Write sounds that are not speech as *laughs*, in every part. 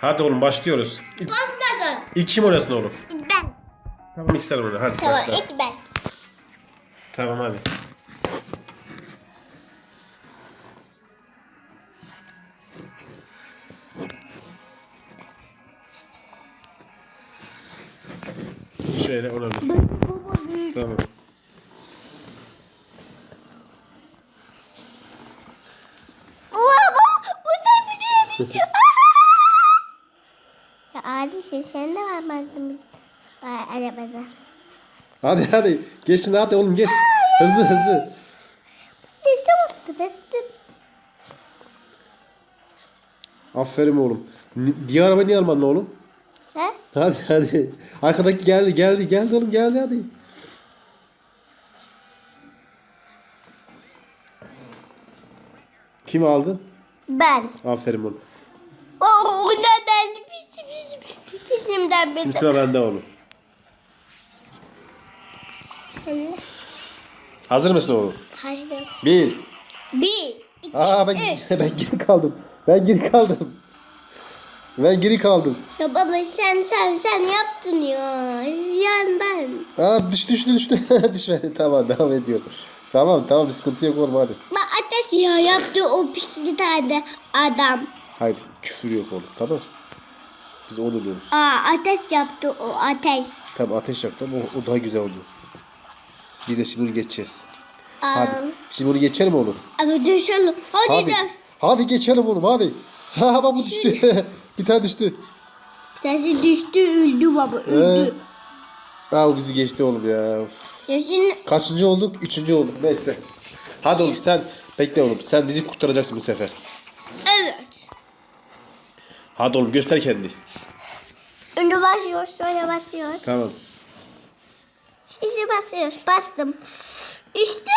Hadi oğlum başlıyoruz. İlk, kim oynasın oğlum? Ben. Tamam ilk sen oyna. Hadi Tamam başla. ilk ben. Tamam hadi. Şöyle olabilir. Tamam. Adilsin sen de vermezdin biz. Arabada. Hadi hadi. Geçin hadi oğlum geç. Hızlı hızlı. İşte o süresi. Aferin oğlum. Ni- Diğer arabayı niye almadın oğlum? He? Hadi hadi. Arkadaki geldi geldi geldi oğlum geldi hadi. Kim aldı? Ben. Aferin oğlum. O o ne derdi bizim bizim bizimden Şimdi sıra bende oğlum. Hazır mısın oğlum? Haydi. Bir. Bir, iki, Aa ben, üç. *laughs* ben geri kaldım. Ben geri kaldım. Ben geri kaldım. Ya baba sen sen sen yaptın ya. Yandan. Aa düş düştü düştü. *laughs* Düşmedi. Tamam devam ediyorum. Tamam tamam bir sıkıntı yok oğlum hadi. Bak ateş ya yaptı o pisli tane adam. Hayır küfür yok oğlum tamam. Biz onu diyoruz. Aa ateş yaptı o ateş. Tamam ateş yaktım o, o daha güzel oldu. Biz de şimdi bunu geçeceğiz. Aa, Hadi. Şimdi bunu geçelim oğlum. Ama düşelim. Hadi, Hadi. hadi. Hadi geçelim oğlum hadi. *laughs* Ha bak bu düştü. *laughs* bir tane düştü. Bir tanesi düştü öldü baba öldü. Ee, Aa o bizi geçti oğlum ya. Ya şimdi Kaçıncı olduk? Üçüncü olduk. Neyse. Hadi oğlum sen bekle oğlum. Sen bizi kurtaracaksın bu sefer. Hadi oğlum göster kendini. Önce basıyoruz sonra basıyoruz. Tamam. Şimdi basıyoruz. Bastım. İşte!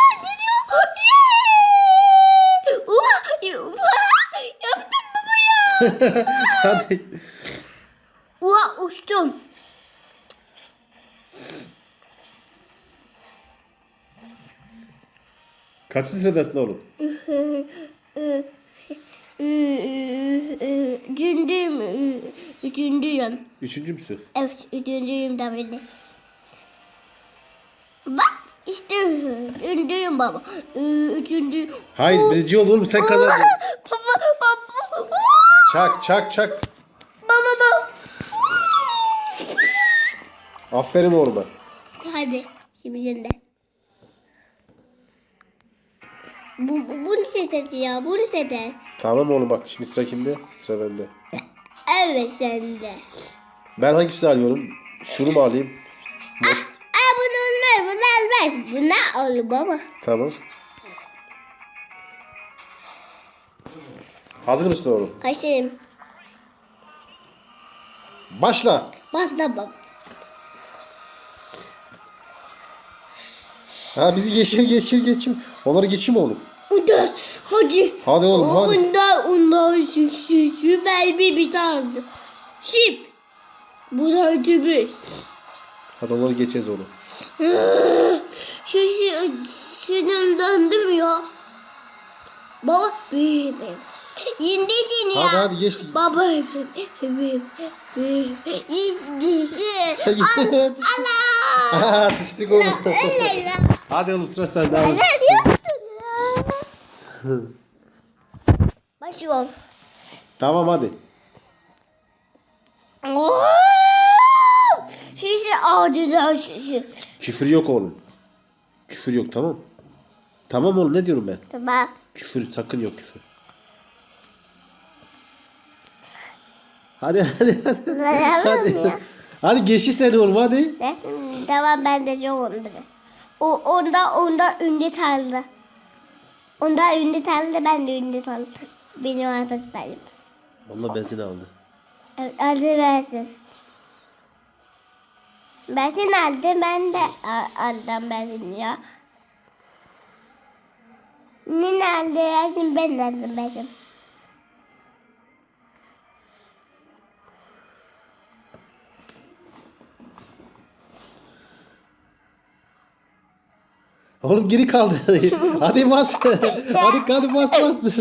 Uha! Yaptım baba ya. *laughs* Hadi. Uha uçtum. Kaçıncı sıradasın oğlum? Üçüncüyüm. Üçüncü müsün? Evet üçüncüyüm de böyle. Bak işte üçüncüyüm baba. Üçüncü. Hayır birinci oldun oğlum sen kazandın. *laughs* Baba baba. Çak çak çak. Baba baba. Aferin oğluma. Hadi şimdi sen de. Bu, bu, bunu seçti ya bunu seçti. Tamam oğlum bak şimdi sıra kimde? Sıra bende. *laughs* Evet sende. Ben hangisini alıyorum? Şunu mu alayım? Aa bunu olmaz bunu olmaz. Bu ne olur baba? Tamam. Hazır mısın oğlum? Haşim. Başla. Başla baba. Ha bizi geçir geçir geçir. Onları geçeyim oğlum. Udas. Hadi. Hadi oğlum hadi. Onda onda şu şu şu belbi bir tane. Şip. Bu da ötümüz. Hadi onları geçeceğiz oğlum. Şu şu şunun döndüm ya. Baba büyüdüm. Yindesin ya. Hadi hadi geçtik. Baba büyüdüm. Yeşil. Allah. *laughs* *laughs* Düştük oğlum. Hadi oğlum sıra sende. Neler yaptın ya? *laughs* Başlıyorum. Tamam hadi. Şişi adiler şişi. Küfür yok oğlum. Küfür yok tamam. Tamam oğlum ne diyorum ben? Tamam. Küfür sakın yok küfür. Hadi hadi hadi. Hadi. Hadi geçti sen oğlum hadi. Devam ben de çok. O onda onda ünlü tanrı. Onda ünlü tanrı ben de ünlü tanrı. Benim arkadaşlarım. Vallahi benzin aldı. Evet aldı versin. Bensin aldı ben de aldım bensin ya. Ne aldı versin ben aldım bensin. Oğlum geri kaldı. *laughs* hadi bas. *laughs* hadi hadi bas bas.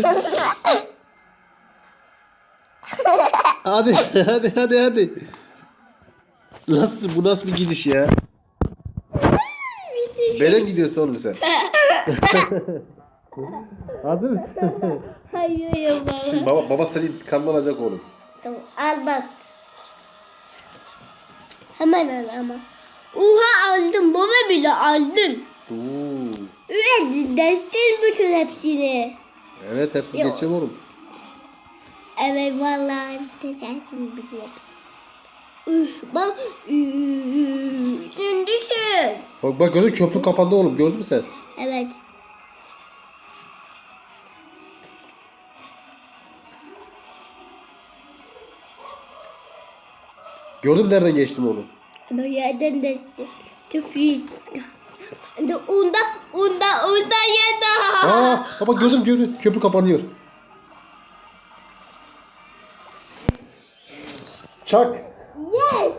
Hadi hadi hadi hadi. Nasıl bu nasıl bir gidiş ya? Benim gidiyorsun oğlum sen. *laughs* Hazır mısın? Hayır ya baba. Şimdi baba, baba seni intikamını alacak oğlum. Tamam al bak. Hemen al ama. Oha aldın baba bile aldın. Oo. Evet destin bütün hepsini. Evet hepsini Yok. geçeceğim oğlum. Evet vallahi tekersin. Üf, bak düşün. Bak bak gözün köprü kapandı oğlum gördün mü sen? Evet. Gördün nereden geçtim oğlum? Yerden destin. Çok iyi. De Onda, onda, onda yana. Aa baba gördüm gördüm köprü kapanıyor. Çak. Yes.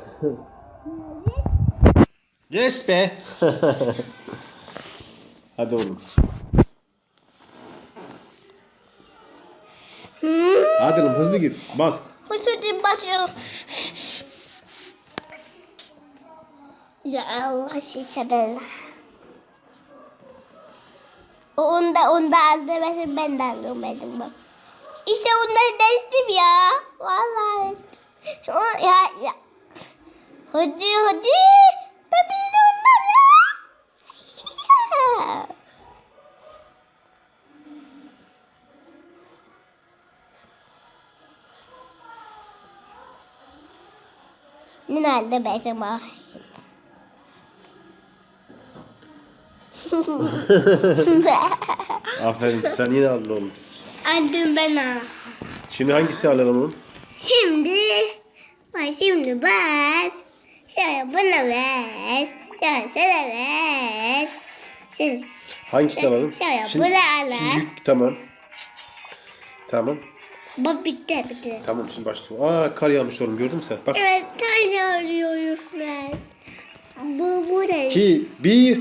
Yes be. *laughs* Hadi oğlum. Hmm. Hadi oğlum hızlı git. Bas. Hüsnü başım. Ya Allah size bella. O onda onda aldı mesela ben de aldım benim bak. İşte onları destim ya. Vallahi. O, ya ya. Hadi hadi. Ben bir de onlar. Ya. Nerede benim ah? *laughs* Aferin sen yine aldın oğlum. Aldım ben ha. Şimdi hangisi alalım oğlum? Şimdi bak şimdi bas. Şöyle buna ver. Şöyle sana ver. Şöyle, Hangisi alalım? Şöyle, bunu al. Şimdi yük tamam. Tamam. bak bitti bitti. Tamam şimdi başlıyor. Aa kar yağmış oğlum gördün mü sen? Bak. Evet tane arıyoruz ben. Bu bu ne? 2 1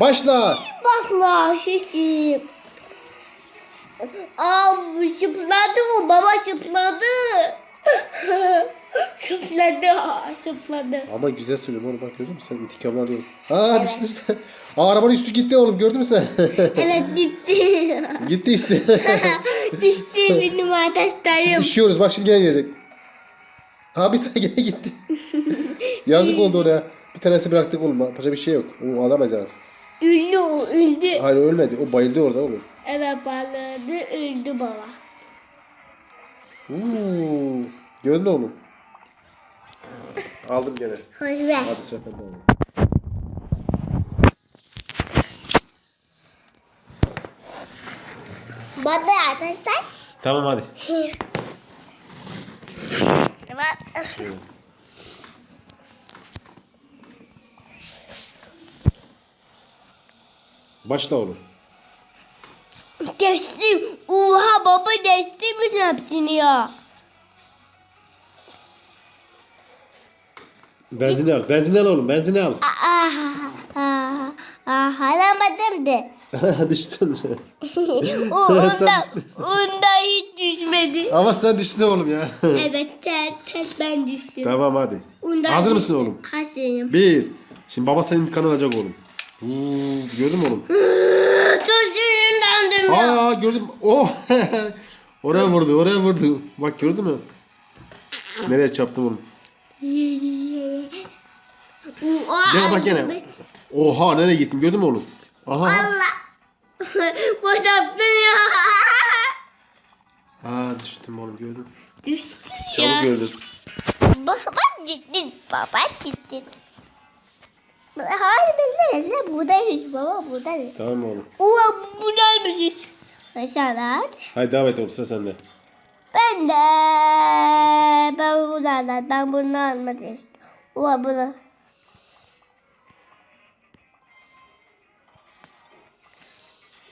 başla. Bak la şişim. Aa şıpladı o baba şıpladı. *laughs* şıpladı şıpladı. Ama güzel sürüyorum oğlum bak gördün mü sen intikamını alıyorum. Aa düştü sen. Aa arabanın üstü gitti oğlum gördün mü sen? *laughs* Evet gitti. *laughs* gitti işte. Düştü benim şimdi arkadaşlarım. üşüyoruz bak şimdi gene gelecek. Aa bir tane gene gitti. Yazık oldu oraya. Bir tanesi bıraktık oğlum. Başka bir şey yok. O alamayız artık. Üldü o üldü. Hayır ölmedi. O bayıldı orada oğlum. Evet bağladı öldü baba. Uuu. Gördün oğlum? Aldım gene. Hoş ver. Hadi sefer de alalım. Bana arkadaşlar. Tamam hadi. Evet. Başla oğlum. Geçtim. Oha baba bütün hepsini ya. Benzin al. Benzin al oğlum. Benzin al. Aa, aa, aa, alamadım de. *laughs* Düştün. *laughs* o, *laughs* onda, Sen düştün. onda hiç düşmedi. Ama sen düştün oğlum ya. evet tek tek ben düştüm. tamam hadi. Ondan Hazır mısın oğlum? Hazırım. Bir. Şimdi baba senin intikamını alacak oğlum. Uuu, gördün mü oğlum? Tuzundandım ya. Aa gördüm. Oh. *laughs* oraya vurdu, oraya vurdu. Bak gördün mü? Nereye çarptım oğlum? Gene bak gene. Oha nereye gittim gördün mü oğlum? Aha. Allah. *laughs* Bu yaptın ya. Aa düştüm oğlum gördün. Düştüm Çabuk ya. gördün. Baba gittin. Baba gittin. Ben de ne buradayız baba buradayız. Tamam oğlum? Oha buradaymışız. Mesela Hadi devam et oğlum sıra sende. ben de ben bunu aldım. Ben bunu almak istiyorum. Oha bunu.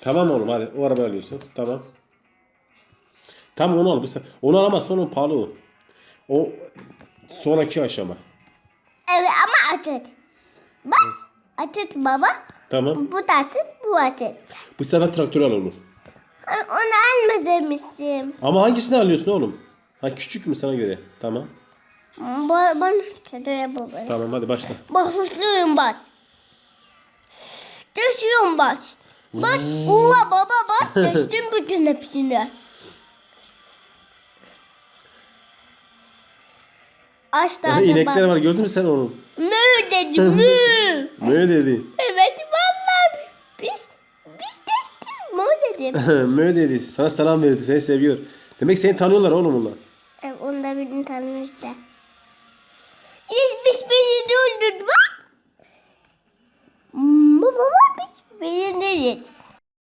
Tamam oğlum hadi o arabayı alıyorsun. Tamam. Tamam onu al. Bir Onu alamazsın onun pahalı o. O sonraki aşama. Evet ama atıt. Bak atıt baba. Tamam. Bu, bu da atıt bu atıt. Bu sefer traktör al oğlum. Onu alma demiştim. Ama hangisini alıyorsun oğlum? Ha küçük mü sana göre? Tamam. Ben, ben kötü yapamıyorum. Tamam hadi başla. Basıyorum bak. Geçiyorum bak. Bak oha baba bak geçtim bütün hepsini. *laughs* Aç da İnekler var gördün mü sen onu? Mü dedi mü. Mö dedi. evet vallahi biz biz testim mü dedim. *laughs* Mö dedi. Sana selam verdi. Seni seviyor. Demek seni tanıyorlar oğlum onlar. Evet, onu da birini tanımış da. Biz biz beni öldürdü bak. Hmm, Baba bak biz beni öldürdü.